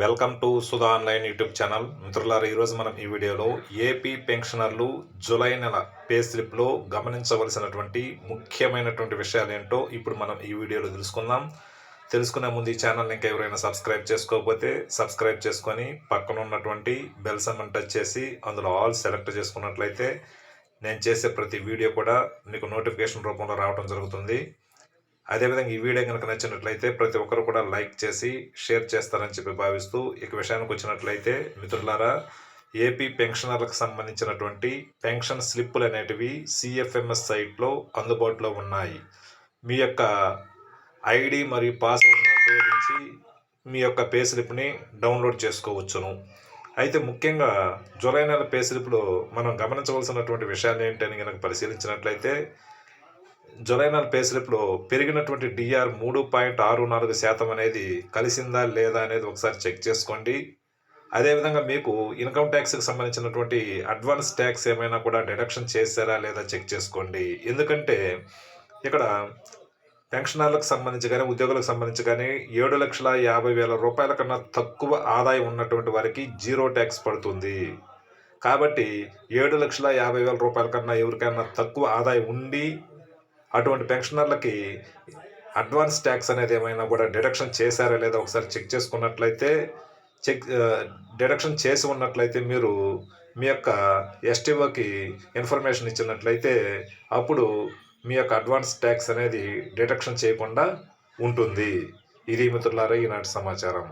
Welcome to Sudha online YouTube channel. మిత్రులారా ఈరోజు మనం ఈ వీడియోలో ఏపీ పెన్షనర్లు జూలై నెల పే స్లిప్లో గమనించవలసినటువంటి ముఖ్యమైనటువంటి విషయాలు ఏంటో ఇప్పుడు మనం ఈ వీడియోలో తెలుసుకుందాం. తెలుసుకునే ముందు ఈ ఛానల్ ఇంకా ఎవరైనా సబ్స్క్రైబ్ చేసుకోకపోతే సబ్స్క్రైబ్ చేసుకొని పక్కన ఉన్నటువంటి బెల్ సమ్మన్ టచ్ చేసి అందులో ఆల్ సెలెక్ట్ చేసుకున్నట్లయితే నేను చేసే ప్రతి వీడియో కూడా మీకు నోటిఫికేషన్ రూపంలో రావడం జరుగుతుంది. అదేవిధంగా ఈ వీడియో కనుక నచ్చినట్లయితే ప్రతి ఒక్కరు కూడా లైక్ చేసి షేర్ చేస్తారని చెప్పి భావిస్తూ ఇక విషయానికి వచ్చినట్లయితే మిత్రులారా ఏపీ పెన్షనర్లకు సంబంధించినటువంటి పెన్షన్ స్లిప్పులు అనేటివి సిఎఫ్ఎంఎస్ సైట్లో అందుబాటులో ఉన్నాయి. మీ యొక్క ఐడి మరియు పాస్వర్డ్ని ఉపయోగించి మీ యొక్క పే స్లిప్ని డౌన్లోడ్ చేసుకోవచ్చును. అయితే ముఖ్యంగా జూలై నెల పే స్లిప్లో మనం గమనించవలసినటువంటి విషయాలు ఏంటని కనుక పరిశీలించినట్లయితే జులై నెల పే స్లిప్లో పెరిగినటువంటి డిఆర్ మూడు పాయింట్ ఆరు నాలుగు శాతం అనేది కలిసిందా లేదా అనేది ఒకసారి చెక్ చేసుకోండి. అదేవిధంగా మీకు ఇన్కమ్ ట్యాక్స్కి సంబంధించినటువంటి అడ్వాన్స్ ట్యాక్స్ ఏమైనా కూడా డిడక్షన్ చేశారా లేదా చెక్ చేసుకోండి. ఎందుకంటే ఇక్కడ పెన్షనర్లకు సంబంధించి కానీ ఉద్యోగులకు సంబంధించి కానీ ఏడు లక్షల యాభై వేల రూపాయల కన్నా తక్కువ ఆదాయం ఉన్నటువంటి వారికి జీరో ట్యాక్స్ పడుతుంది. కాబట్టి ఏడు లక్షల యాభై వేల రూపాయల కన్నా ఎవరికైనా తక్కువ ఆదాయం ఉండి అటువంటి పెన్షనర్లకి అడ్వాన్స్ ట్యాక్స్ అనేది ఏమైనా కూడా డిడక్షన్ చేశారా లేదా ఒకసారి చెక్ చేసుకున్నట్లయితే చెక్ డిడక్షన్ చేసి ఉన్నట్లయితే మీరు మీ యొక్క ఎస్టీఓకి ఇన్ఫర్మేషన్ ఇచ్చినట్లయితే అప్పుడు మీ యొక్క అడ్వాన్స్ ట్యాక్స్ అనేది డిడక్షన్ చేయకుండా ఉంటుంది. ఇది మిత్రులారా ఈనాటి సమాచారం